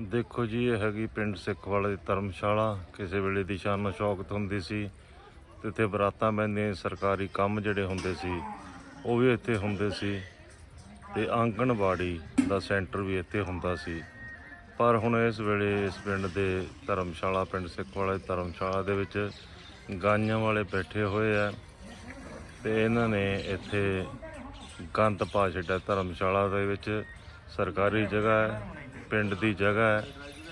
ਦੇਖੋ ਜੀ, ਇਹ ਹੈਗੀ ਪਿੰਡ ਸਿੱਖ ਵਾਲੇ ਧਰਮਸ਼ਾਲਾ। ਕਿਸੇ ਵੇਲੇ ਦੀ ਸ਼ਾਨ ਸ਼ੌਕਤ ਹੁੰਦੀ ਸੀ ਤੇ ਇੱਥੇ ਬਰਾਤਾਂ ਬੈੰਦੀਆਂ ਸਰਕਾਰੀ ਕੰਮ ਜਿਹੜੇ ਹੁੰਦੇ ਸੀ, ਉਹ ਵੀ ਇੱਥੇ ਹੁੰਦੇ ਸੀ। ਤੇ ਆਂਗਣਵਾੜੀ ਦਾ ਸੈਂਟਰ ਵੀ ਇੱਥੇ ਹੁੰਦਾ ਸੀ। ਪਰ ਹੁਣ ਇਸ ਵੇਲੇ ਇਸ ਪਿੰਡ ਦੇ ਧਰਮਸ਼ਾਲਾ, ਪਿੰਡ ਸਿੱਖ ਵਾਲੇ ਧਰਮਸ਼ਾਲਾ ਦੇ ਵਿੱਚ ਗਾਈਆਂ ਵਾਲੇ ਬੈਠੇ ਹੋਏ ਆ ਤੇ ਇਹਨਾਂ ਨੇ ਇੱਥੇ ਗੰਦ ਪਾ ਛੱਡਿਆ ਧਰਮਸ਼ਾਲਾ ਦੇ ਵਿੱਚ। ਸਰਕਾਰੀ ਜਗ੍ਹਾ ਹੈ, ਪਿੰਡ ਦੀ ਜਗ੍ਹਾ ਹੈ।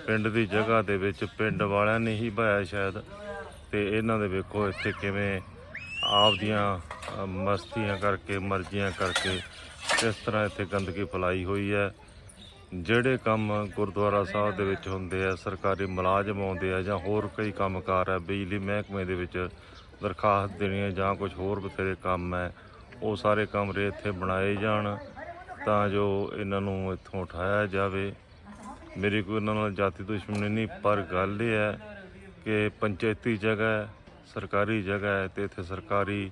ਪਿੰਡ ਦੀ ਜਗ੍ਹਾ ਦੇ ਵਿੱਚ ਪਿੰਡ ਵਾਲਿਆਂ ਨੇ ਹੀ ਬਾਇਆ ਸ਼ਾਇਦ। ਤੇ ਇਹਨਾਂ ਦੇ ਵੇਖੋ ਇੱਥੇ ਕਿਵੇਂ ਆਪ ਦੀਆਂ ਮਸਤੀਆਂ ਕਰਕੇ, ਮਰਜ਼ੀਆਂ ਕਰਕੇ ਕਿਸ ਤਰ੍ਹਾਂ ਇੱਥੇ ਗੰਦਗੀ ਫੈਲਾਈ ਹੋਈ ਹੈ। ਜਿਹੜੇ ਕੰਮ ਗੁਰਦੁਆਰਾ ਸਾਹਿਬ ਦੇ ਵਿੱਚ ਹੁੰਦੇ ਆ, ਸਰਕਾਰੀ ਮੁਲਾਜ਼ਮ ਆਉਂਦੇ ਆ ਜਾਂ ਹੋਰ ਕਈ ਕੰਮਕਾਰ ਆ, ਬਿਜਲੀ ਮਹਿਕਮੇ ਦੇ ਵਿੱਚ ਦਰਖਾਸਤ ਦੇਣੀ ਹੈ ਜਾਂ ਕੁਝ ਹੋਰ ਬਥੇਰੇ ਕੰਮ ਹੈ, ਉਹ ਸਾਰੇ ਕਮਰੇ ਇੱਥੇ ਬਣਾਏ ਜਾਣ। ਤਾਂ ਜੋ ਇਹਨਾਂ ਨੂੰ ਇੱਥੋਂ ਉਠਾਇਆ ਜਾਵੇ। ਮੇਰੀ ਕੋਈ ਇਹਨਾਂ ਨਾਲ ਜਾਤੀ ਦੁਸ਼ਮਣੀ ਨਹੀਂ, ਪਰ ਗੱਲ ਇਹ ਹੈ ਕਿ ਪੰਚਾਇਤੀ ਜਗ੍ਹਾ ਹੈ, ਸਰਕਾਰੀ ਜਗ੍ਹਾ ਹੈ ਤੇ ਇੱਥੇ ਸਰਕਾਰੀ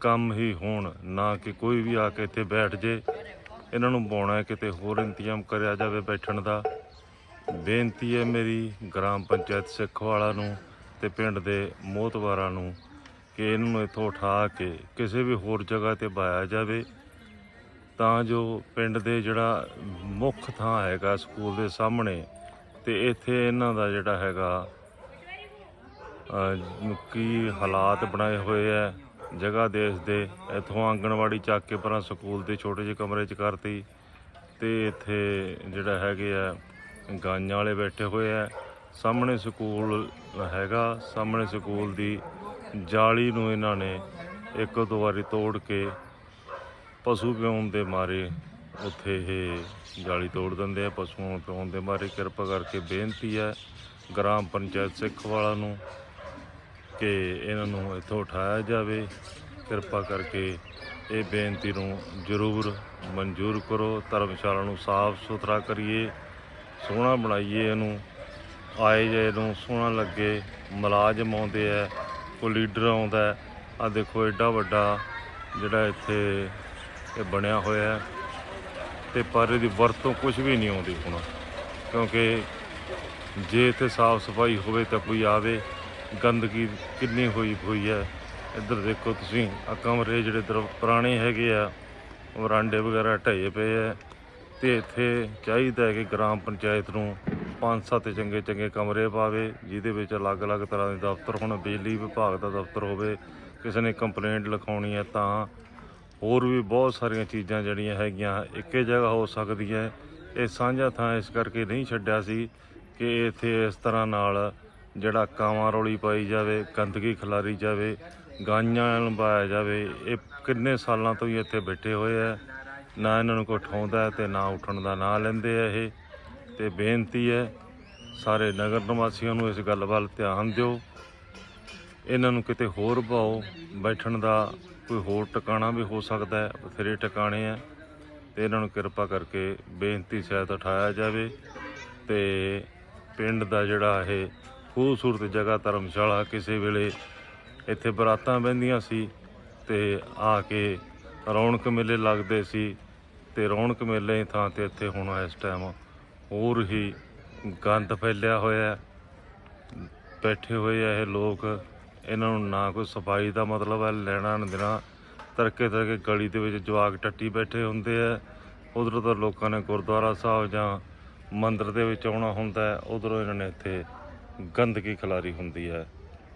ਕੰਮ ਹੀ ਹੋਣ, ਨਾ ਕਿ ਕੋਈ ਵੀ ਆ ਕੇ ਇੱਥੇ ਬੈਠ ਜੇ। ਇਹਨਾਂ ਨੂੰ ਬਾਉਣਾ ਕਿਤੇ ਹੋਰ ਇੰਤਜ਼ਾਮ ਕਰਿਆ ਜਾਵੇ ਬੈਠਣ ਦਾ। ਬੇਨਤੀ ਹੈ ਮੇਰੀ ਗ੍ਰਾਮ ਪੰਚਾਇਤ ਸਿੱਖਵਾਲਾ ਨੂੰ ਤੇ ਪਿੰਡ ਦੇ ਮੋਹਤਵਾਰਾਂ ਨੂੰ ਕਿ ਇਹਨਾਂ ਨੂੰ ਇੱਥੋਂ ਉਠਾ ਕੇ ਕਿਸੇ ਵੀ ਹੋਰ ਜਗ੍ਹਾ ਤੇ ਬਾਇਆ ਜਾਵੇ। ਤਾਂ ਜੋ ਪਿੰਡ ਦੇ ਜਿਹੜਾ ਮੁੱਖ ਥਾਂ ਹੈਗਾ ਸਕੂਲ ਦੇ ਸਾਹਮਣੇ ਤੇ ਇੱਥੇ ਇਹਨਾਂ ਦਾ ਜਿਹੜਾ ਹੈਗਾ ਕੀ ਹਾਲਾਤ ਬਣਾਏ ਹੋਏ ਆ, ਜਗ੍ਹਾ ਦੇਸ਼ ਦੇ, ਇੱਥੋਂ ਆਂਗਣਵਾੜੀ ਚੱਕ ਕੇ ਪਰਾਂ ਸਕੂਲ ਦੇ ਛੋਟੇ ਜਿਹੇ ਕਮਰੇ 'ਚ ਕਰਤੀ ਤੇ ਇੱਥੇ ਜਿਹੜਾ ਹੈਗੇ ਆ, ਗਾਈਆਂ ਵਾਲੇ ਬੈਠੇ ਹੋਏ ਆ। ਸਾਹਮਣੇ ਸਕੂਲ ਹੈਗਾ, ਸਾਹਮਣੇ ਸਕੂਲ ਦੀ ਜਾਲੀ ਨੂੰ ਇਹਨਾਂ ਨੇ ਇੱਕ ਦੋ ਵਾਰੀ ਤੋੜ ਕੇ ਪਸ਼ੂ ਪਿਆਉਣ ਦੇ ਮਾਰੇ ਉੱਥੇ ਇਹ ਜਾਲੀ ਤੋੜ ਦਿੰਦੇ ਆ, ਪਸ਼ੂਆਂ ਨੂੰ ਦੇ ਮਾਰੇ। ਕਿਰਪਾ ਕਰਕੇ ਬੇਨਤੀ ਹੈ ਗ੍ਰਾਮ ਪੰਚਾਇਤ ਸਿੱਖ ਸਿੱਖਵਾਲਾ ਨੂੰ ਕਿ ਇਹਨਾਂ ਨੂੰ ਇੱਥੋਂ ਉਠਾਇਆ ਜਾਵੇ। ਕਿਰਪਾ ਕਰਕੇ ਇਹ ਬੇਨਤੀ ਨੂੰ ਜ਼ਰੂਰ ਮਨਜ਼ੂਰ ਕਰੋ। ਧਰਮਸ਼ਾਲਾ ਨੂੰ ਸਾਫ਼ ਸੁਥਰਾ ਕਰੀਏ, ਸੋਹਣਾ ਬਣਾਈਏ ਇਹਨੂੰ। ਆਏ ਜੇ ਨੂੰ ਸੋਹਣਾ ਲੱਗੇ, ਮੁਲਾਜ਼ਮ ਆਉਂਦੇ ਆ, ਕੋਈ ਲੀਡਰ ਆਉਂਦਾ ਆ ਦੇਖੋ ਐਡਾ ਵੱਡਾ ਜਿਹੜਾ ਇੱਥੇ ਇਹ ਬਣਿਆ ਹੋਇਆ ਹੈ ਤੇ ਪਰ ਇਹਦੀ ਵਰਤੋਂ ਕੁਝ ਵੀ ਨਹੀਂ ਆਉਂਦੀ ਹੁਣ। ਕਿਉਂਕਿ ਜੇ ਇੱਥੇ ਸਾਫ਼ ਸਫ਼ਾਈ ਹੋਵੇ ਤਾਂ ਕੋਈ ਆਵੇ, ਗੰਦਗੀ ਕਿੰਨੀ ਹੋਈ ਹੋਈ ਹੈ। ਇੱਧਰ ਦੇਖੋ ਤੁਸੀਂ ਆ ਕਮਰੇ ਜਿਹੜੇ ਦਰ ਪੁਰਾਣੇ ਹੈਗੇ ਆ ਵਰਾਂਡੇ ਵਗੈਰਾ ਢਏ ਪਏ ਆ। ਤੇ ਇੱਥੇ ਚਾਹੀਦਾ ਹੈ ਕਿ ਗ੍ਰਾਮ ਪੰਚਾਇਤ ਨੂੰ ਪੰਜ ਸੱਤ ਚੰਗੇ ਚੰਗੇ ਕਮਰੇ ਪਾਵੇ, ਜਿਹਦੇ ਵਿੱਚ ਅਲੱਗ-ਅਲੱਗ ਤਰ੍ਹਾਂ ਦੇ ਦਫ਼ਤਰ ਹੋਣ, ਬਿਜਲੀ ਵਿਭਾਗ ਦਾ ਦਫ਼ਤਰ ਹੋਵੇ, ਕਿਸੇ ਨੇ ਕੰਪਲੇਂਟ ਲਿਖਾਉਣੀ ਹੈ ਤਾਂ ਹੋਰ ਵੀ ਬਹੁਤ ਸਾਰੀਆਂ ਚੀਜ਼ਾਂ ਜਿਹੜੀਆਂ ਹੈਗੀਆਂ, ਇੱਕੇ ਜਗ੍ਹਾ ਹੋ ਸਕਦੀ ਹੈ। ਇਹ ਸਾਂਝਾ ਥਾਂ ਇਸ ਕਰਕੇ ਨਹੀਂ ਛੱਡਿਆ ਸੀ ਕਿ ਇੱਥੇ ਇਸ ਤਰ੍ਹਾਂ ਨਾਲ ਜਿਹੜਾ ਕਾਵਾਂ ਰੌਲੀ ਪਾਈ ਜਾਵੇ, ਗੰਦਗੀ ਖਿਲਾਰੀ ਜਾਵੇ, ਗਾਈਆਂ ਨੂੰ ਪਾਇਆ ਜਾਵੇ, ਇਹ ਕਿੰਨੇ ਸਾਲਾਂ ਤੋਂ ਹੀ ਇੱਥੇ ਬੈਠੇ ਹੋਏ ਆ। ਨਾ ਇਹਨਾਂ ਨੂੰ ਕੋਈ ਉਠਾਉਂਦਾ ਹੈ ਤੇ ਨਾ ਉੱਠਣ ਦਾ ਨਾਂ ਲੈਂਦੇ ਆ ਇਹ। ਤੇ ਬੇਨਤੀ ਹੈ, ਸਾਰੇ ਨਗਰ ਨਿਵਾਸੀਆਂ ਨੂੰ ਇਸ ਗੱਲ ਵੱਲ ਧਿਆਨ ਦਿਓ। ਇਹਨਾਂ ਨੂੰ ਕਿਤੇ ਹੋਰ ਪਾਓ ਬੈਠਣ ਦਾ ਕੋਈ ਹੋਰ ਟਿਕਾਣਾ ਵੀ ਹੋ ਸਕਦਾ ਹੈ ਬਥੇਰੇ ਟਿਕਾਣੇ ਆ ਤੇ ਇਹਨਾਂ ਨੂੰ ਕਿਰਪਾ ਕਰਕੇ ਬੇਨਤੀ ਸਹਿਤ ਉਠਾਇਆ ਜਾਵੇ ਤੇ ਪਿੰਡ ਦਾ ਜਿਹੜਾ ਇਹ ਖੂਬਸੂਰਤ ਜਗ੍ਹਾ ਧਰਮਸ਼ਾਲਾ ਕਿਸੇ ਵੇਲੇ ਇੱਥੇ ਬਰਾਤਾਂ ਬਹਿੰਦੀਆਂ ਸੀ ਤੇ ਆ ਕੇ ਰੌਣਕ ਮੇਲੇ ਲੱਗਦੇ ਸੀ ਤੇ ਰੌਣਕ ਮੇਲੇ ਦੀ ਥਾਂ ਤੇ ਇੱਥੇ ਹੁਣ ਇਸ ਟਾਈਮ ਹੋਰ ਹੀ ਗੰਦ ਫੈਲਿਆ ਹੋਇਆ ਬੈਠੇ ਹੋਏ ਆ ਇਹ ਲੋਕ ਇਹਨਾਂ ਨੂੰ ਨਾ ਕੋਈ ਸਫ਼ਾਈ ਦਾ ਮਤਲਬ ਹੈ, ਲੈਣਾ ਨਾ ਦੇਣਾ। ਤਰਕੇ ਤਰਕੇ ਗਲੀ ਦੇ ਵਿੱਚ ਜਵਾਕ ਟੱਟੀ ਬੈਠੇ ਹੁੰਦੇ ਆ। ਉਧਰੋਂ ਤਾਂ ਲੋਕਾਂ ਨੇ ਗੁਰਦੁਆਰਾ ਸਾਹਿਬ ਜਾਂ ਮੰਦਿਰ ਦੇ ਵਿੱਚ ਆਉਣਾ ਹੁੰਦਾ ਹੈ। ਉਧਰੋਂ ਇਹਨਾਂ ਨੇ ਇੱਥੇ ਗੰਦਗੀ ਖਿਲਾਰੀ ਹੁੰਦੀ ਹੈ।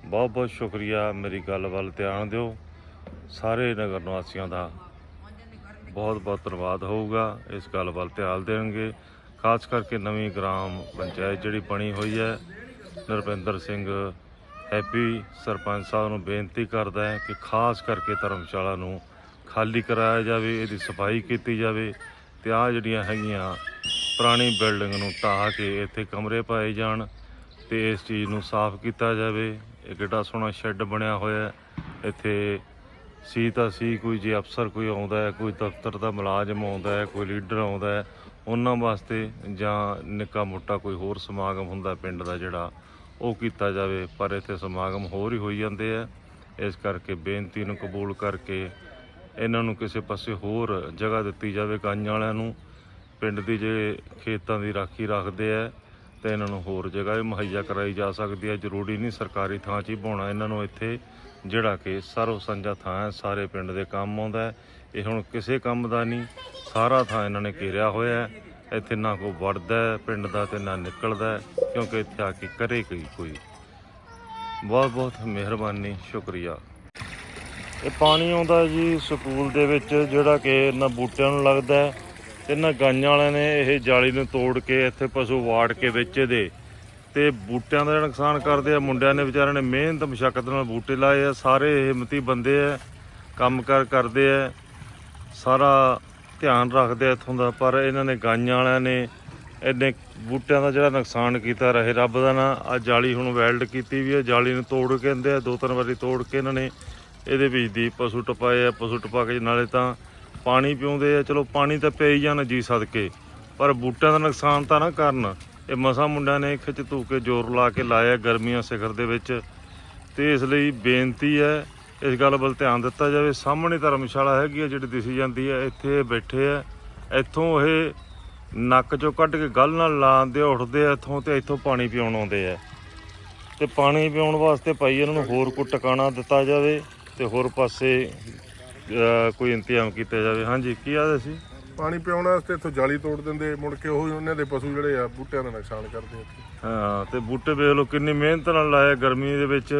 ਬਹੁਤ ਬਹੁਤ ਸ਼ੁਕਰੀਆ, ਮੇਰੀ ਗੱਲ ਵੱਲ ਧਿਆਨ ਦਿਓ। ਸਾਰੇ ਨਗਰ ਨਿਵਾਸੀਆਂ ਦਾ ਬਹੁਤ ਬਹੁਤ ਧੰਨਵਾਦ ਹੋਊਗਾ। ਇਸ ਗੱਲ ਵੱਲ ਧਿਆਨ ਦੇਣਗੇ। ਖਾਸ ਕਰਕੇ ਨਵੀਂ ਗ੍ਰਾਮ ਪੰਚਾਇਤ ਜਿਹੜੀ ਬਣੀ ਹੋਈ ਹੈ, ਨਰਪਿੰਦਰ ਸਿੰਘ ਹੈਪੀ ਸਰਪੰਚ ਸਾਹਿਬ ਨੂੰ ਬੇਨਤੀ ਕਰਦਾ ਹੈ ਕਿ ਖਾਸ ਕਰਕੇ ਧਰਮਸ਼ਾਲਾ ਨੂੰ ਖਾਲੀ ਕਰਾਇਆ ਜਾਵੇ, ਇਹਦੀ ਸਫ਼ਾਈ ਕੀਤੀ ਜਾਵੇ ਤੇ ਆ ਜਿਹੜੀਆਂ ਹੈਗੀਆਂ ਪੁਰਾਣੀ ਬਿਲਡਿੰਗ ਨੂੰ ਢਾਹ ਕੇ ਇੱਥੇ ਕਮਰੇ ਪਾਏ ਜਾਣ ਤੇ ਇਸ ਚੀਜ਼ ਨੂੰ ਸਾਫ਼ ਕੀਤਾ ਜਾਵੇ। ਇਹ ਕਿੱਡਾ ਸੋਹਣਾ ਸ਼ੈੱਡ ਬਣਿਆ ਹੋਇਆ ਇੱਥੇ ਸੀ ਤਾਂ ਸੀ, ਕੋਈ ਜੇ ਅਫਸਰ ਕੋਈ ਆਉਂਦਾ ਹੈ, ਕੋਈ ਦਫ਼ਤਰ ਦਾ ਮੁਲਾਜ਼ਮ ਆਉਂਦਾ ਹੈ, ਕੋਈ ਲੀਡਰ ਆਉਂਦਾ ਹੈ, ਉਹਨਾਂ ਵਾਸਤੇ ਜਾਂ ਨਿੱਕਾ ਮੋਟਾ ਕੋਈ ਹੋਰ ਸਮਾਗਮ ਹੁੰਦਾ ਪਿੰਡ ਦਾ ਜਿਹੜਾ ਉਹ ਕੀਤਾ ਜਾਵੇ, ਪਰ ਇੱਥੇ ਸਮਾਗਮ ਹੋਰ ਹੀ ਹੋਈ ਜਾਂਦੇ ਆ। ਇਸ ਕਰਕੇ ਬੇਨਤੀ ਨੂੰ ਕਬੂਲ ਕਰਕੇ ਇਹਨਾਂ ਨੂੰ ਕਿਸੇ ਪਾਸੇ ਹੋਰ ਜਗ੍ਹਾ ਦਿੱਤੀ ਜਾਵੇ ਗਾਈਆਂ ਵਾਲਿਆਂ ਨੂੰ। ਪਿੰਡ ਦੀ ਜੇ ਖੇਤਾਂ ਦੀ ਰਾਖੀ ਰੱਖਦੇ ਆ, ਤੇ ਇਹਨਾਂ ਨੂੰ ਹੋਰ ਜਗ੍ਹਾ ਵੀ ਮੁਹੱਈਆ ਕਰਾਈ ਜਾ ਸਕਦੀ ਹੈ ਜ਼ਰੂਰੀ ਨਹੀਂ ਸਰਕਾਰੀ ਥਾਂ 'ਚ ਹੀ ਪਾਉਣਾ ਇਹਨਾਂ ਨੂੰ ਇੱਥੇ, ਜਿਹੜਾ ਕਿ ਸਰਵ ਸਾਂਝਾ ਥਾਂ ਹੈ, ਸਾਰੇ ਪਿੰਡ ਦੇ ਕੰਮ ਆਉਂਦਾ ਇਹ ਹੁਣ ਕਿਸੇ ਕੰਮ ਦਾ ਨਹੀਂ, ਸਾਰਾ ਥਾਂ ਇਹਨਾਂ ਨੇ ਘੇਰਿਆ ਹੋਇਆ ਹੈ। ਇੱਥੇ ਨਾ ਕੋਈ ਵੜਦਾ ਪਿੰਡ ਦਾ ਤੇ ਨਾ ਨਿਕਲਦਾ ਕਿਉਂਕਿ ਇੱਥੇ ਆ ਕੇ ਕਰੇ ਕੋਈ ਕੋਈ। ਬਹੁਤ ਬਹੁਤ ਮਿਹਰਬਾਨੀ, ਸ਼ੁਕਰੀਆ। ਇਹ ਪਾਣੀ ਆਉਂਦਾ ਜੀ ਸਕੂਲ ਦੇ ਵਿੱਚ, ਜਿਹੜਾ ਕਿ ਇਹਨਾਂ ਬੂਟਿਆਂ ਨੂੰ ਲੱਗਦਾ ਤੇ ਇਹਨਾਂ ਗਾਈਆਂ ਵਾਲਿਆਂ ਨੇ ਇਹ ਜਾਲੀ ਨੂੰ ਤੋੜ ਕੇ ਇੱਥੇ ਪਸ਼ੂ ਵਾੜ ਕੇ ਵਿੱਚ ਦੇ। ਤੇ ਬੂਟਿਆਂ ਦਾ ਨੁਕਸਾਨ ਕਰਦੇ ਆ, ਮੁੰਡਿਆਂ ਨੇ ਵਿਚਾਰਿਆਂ ਨੇ ਮਿਹਨਤ ਮੁਸ਼ਕਲ ਨਾਲ ਬੂਟੇ ਲਾਏ ਆ, ਸਾਰੇ ਹਿੰਮਤੀ ਬੰਦੇ ਆ, ਕੰਮ ਕਾਰ ਕਰਦੇ ਆ, ਸਾਰਾ ਧਿਆਨ ਰੱਖਦੇ ਆ ਇੱਥੋਂ ਦਾ, ਪਰ ਇਹਨਾਂ ਨੇ ਗਾਈਆਂ ਵਾਲਿਆਂ ਨੇ ਇੰਨੇ ਬੂਟਿਆਂ ਦਾ ਜਿਹੜਾ ਨੁਕਸਾਨ ਕੀਤਾ, ਰਹੇ ਰੱਬ ਦਾ ਨਾ ਆ ਜਾਲੀ ਹੁਣ ਵੈਲਡ ਕੀਤੀ ਵੀ ਹੈ ਜਾਲੀ ਨੂੰ ਤੋੜ ਕੇ ਕਹਿੰਦੇ ਆ ਦੋ ਤਿੰਨ ਵਾਰੀ ਤੋੜ ਕੇ ਇਹਨਾਂ ਨੇ ਇਹਦੇ ਵਿੱਚ ਦੀ ਪਸ਼ੂ ਟਪਾਏ ਆ, ਪਸ਼ੂ ਟਪਾ ਕੇ ਨਾਲੇ ਤਾਂ ਪਾਣੀ ਪਿਉਂਦੇ ਆ, ਚਲੋ ਪਾਣੀ ਤਾਂ ਪਈ ਜਾਣ ਜੀ ਸਦਕੇ, ਪਰ ਬੂਟਿਆਂ ਦਾ ਨੁਕਸਾਨ ਤਾਂ ਨਾ ਕਰਨ। ਇਹ ਮਸਾ ਮੁੰਡਿਆਂ ਨੇ ਖਿੱਚ ਧੂ ਕੇ ਜ਼ੋਰ ਲਾ ਕੇ ਲਾਇਆ ਗਰਮੀਆਂ ਸਿਖਰ ਦੇ ਵਿੱਚ, ਤੇ ਇਸ ਲਈ ਬੇਨਤੀ ਹੈ ਇਸ ਗੱਲ ਵੱਲ ਧਿਆਨ ਦਿੱਤਾ ਜਾਵੇ ਸਾਹਮਣੇ ਧਰਮਸ਼ਾਲਾ ਹੈਗੀ ਹੈ ਜਿਹੜੀ ਦਿਸੀ ਜਾਂਦੀ ਹੈ ਇੱਥੇ ਬੈਠੇ ਆ ਇੱਥੋਂ ਇਹ ਨੱਕ ਚੋਂ ਕੱਢ ਕੇ ਗੱਲ ਨਾਲ ਲਾਉਂਦੇ ਆ, ਉੱਠਦੇ ਆ ਇੱਥੋਂ ਤੇ ਇੱਥੋਂ ਪਾਣੀ ਪਿਉਣ ਆਉਂਦੇ ਆ। ਤੇ ਪਾਣੀ ਪਿਉਣ ਵਾਸਤੇ ਭਾਈ ਇਹਨਾਂ ਨੂੰ ਹੋਰ ਕੋਈ ਟਿਕਾਣਾ ਦਿੱਤਾ ਜਾਵੇ ਤੇ ਹੋਰ ਪਾਸੇ ਕੋਈ ਇੰਤਜ਼ਾਮ ਕੀਤਾ ਜਾਵੇ। ਹਾਂਜੀ ਕੀ ਆਦੇ ਸੀ ਪਾਣੀ ਪਿਉਣ ਵਾਸਤੇ ਇੱਥੋਂ ਜਾਲੀ ਤੋੜ ਦਿੰਦੇ ਮੁੜ ਕੇ ਉਹ ਉਹਨਾਂ ਦੇ ਪਸ਼ੂ ਜਿਹੜੇ ਆ ਬੂਟਿਆਂ ਦਾ ਨੁਕਸਾਨ ਕਰਦੇ ਇੱਥੇ। ਹਾਂ ਤੇ ਬੂਟੇ ਵੇਖ ਲਓ ਕਿੰਨੀ ਮਿਹਨਤ ਨਾਲ ਲਾਇਆ ਗਰਮੀ ਦੇ ਵਿੱਚ।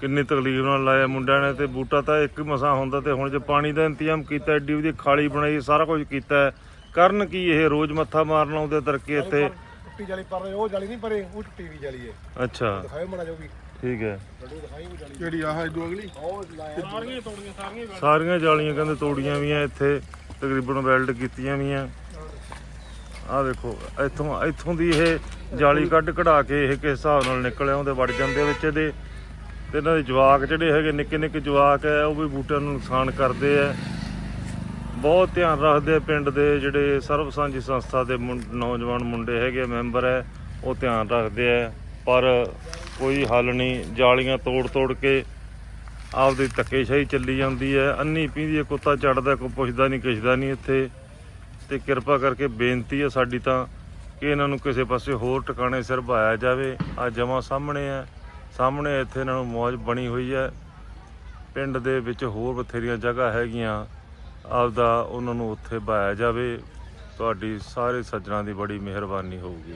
ਕਿੰਨੀ ਤਕਲੀਫ ਨਾਲ ਲਾਇਆ ਮੁੰਡਿਆਂ ਨੇ ਤੇ ਬੂਟਾ ਤਾਂ ਇੱਕ ਮਸਾ ਹੁੰਦਾ ਤੇ ਹੁਣ ਜੇ ਪਾਣੀ ਦਾ ਇੰਤਜ਼ਾਮ ਕੀਤਾ ਐਡੀ ਉਹਦੀ ਖਾਲੀ ਬਣਾਈ ਸਾਰਾ ਕੁਝ ਕੀਤਾ। ਕਰਨ ਕੀ ਇਹ ਰੋਜ਼ ਮੱਥਾ ਮਾਰਨ ਆਉਂਦੇ ਤਰਕੇ ਇੱਥੇ? ਟੁੱਟੀ ਜਾਲੀ ਪਰ ਉਹ ਜਾਲੀ ਨਹੀਂ ਪਰੇ ਉਹ ਟੁੱਟੀ ਵੀ ਜਾਲੀ ਹੈ। ਅੱਛਾ। ਦਿਖਾਓ ਮੜਾ ਜੋ ਵੀ। ਠੀਕ ਹੈ। ਡੱਡੂ ਦਿਖਾਈ ਵੀ ਜਾਲੀ। ਜਿਹੜੀ ਆਹ ਇਦੋਂ ਅਗਲੀ? ਸਾਰੀਆਂ ਤੋੜੀਆਂ ਸਾਰੀਆਂ ਸਾਰੀਆਂ ਜਾਲੀਆਂ ਕਹਿੰਦੇ ਤੋੜੀਆਂ ਵੀ ਆ ਇੱਥੇ ਤਕਰੀਬਨ ਵੈਲਡ ਕੀਤੀਆਂ ਵੀ ਆ। ਆਹ ਦੇਖੋ ਇੱਥੋਂ ਇੱਥੋਂ ਦੀ ਇਹ ਜਾਲੀ ਕੱਢ ਕਢਾ ਕੇ ਇਹ ਕਿਸ ਹਿਸਾਬ ਨਾਲ ਨਿਕਲ ਆਉਂਦੇ ਵੜ ਜਾਂਦੇ ਵਿੱਚ ਇਹਦੇ। ਤੇ ਇਹਨਾਂ ਦੇ ਜਵਾਕ ਜਿਹੜੇ ਹੈਗੇ, ਨਿੱਕੇ ਨਿੱਕੇ ਜਵਾਕ ਹੈ, ਉਹ ਵੀ ਬੂਟਿਆਂ ਨੂੰ ਨੁਕਸਾਨ ਕਰਦੇ ਆ ਬਹੁਤ ਧਿਆਨ ਰੱਖਦੇ ਆ ਪਿੰਡ ਦੇ ਜਿਹੜੇ ਸਰਬ ਸਾਂਝੀ ਸੰਸਥਾ ਦੇ ਮੁੰ- ਨੌਜਵਾਨ ਮੁੰਡੇ ਹੈਗੇ, ਮੈਂਬਰ ਹੈ, ਉਹ ਧਿਆਨ ਰੱਖਦੇ ਆ ਪਰ ਕੋਈ ਹੱਲ ਨਹੀਂ, ਜਾਲੀਆਂ ਤੋੜ ਤੋੜ ਕੇ ਆਪਦੀ ਧੱਕੇਸ਼ਾਹੀ ਚੱਲੀ ਜਾਂਦੀ ਹੈ। ਅੰਨੀ ਪੀਂਦੀ ਹੈ, ਕੁੱਤਾ ਚੜਦਾ, ਕੋਈ ਪੁੱਛਦਾ ਨਹੀਂ ਕਿਛਦਾ ਨਹੀਂ ਇੱਥੇ। ਤੇ ਕਿਰਪਾ ਕਰਕੇ ਬੇਨਤੀ ਹੈ ਸਾਡੀ ਤਾਂ ਕਿ ਇਹਨਾਂ ਨੂੰ ਕਿਸੇ ਪਾਸੇ ਹੋਰ ਟਿਕਾਣੇ ਸਿਰ ਭਾਇਆ ਜਾਵੇ। ਆ ਜਮਾ ਸਾਹਮਣੇ ਹੈ। ਸਾਹਮਣੇ ਇੱਥੇ ਇਹਨਾਂ ਨੂੰ ਮੌਜ ਬਣੀ ਹੋਈ ਹੈ। ਪਿੰਡ ਦੇ ਵਿੱਚ ਹੋਰ ਬਥੇਰੀਆਂ ਜਗ੍ਹਾ ਹੈਗੀਆਂ। ਆਪਦਾ ਉਹਨਾਂ ਨੂੰ ਉੱਥੇ ਭਾਇਆ ਜਾਵੇ। ਤੁਹਾਡੀ ਸਾਰੇ ਸੱਜਣਾ ਦੀ ਬੜੀ ਮਿਹਰਬਾਨੀ ਹੋਊਗੀ।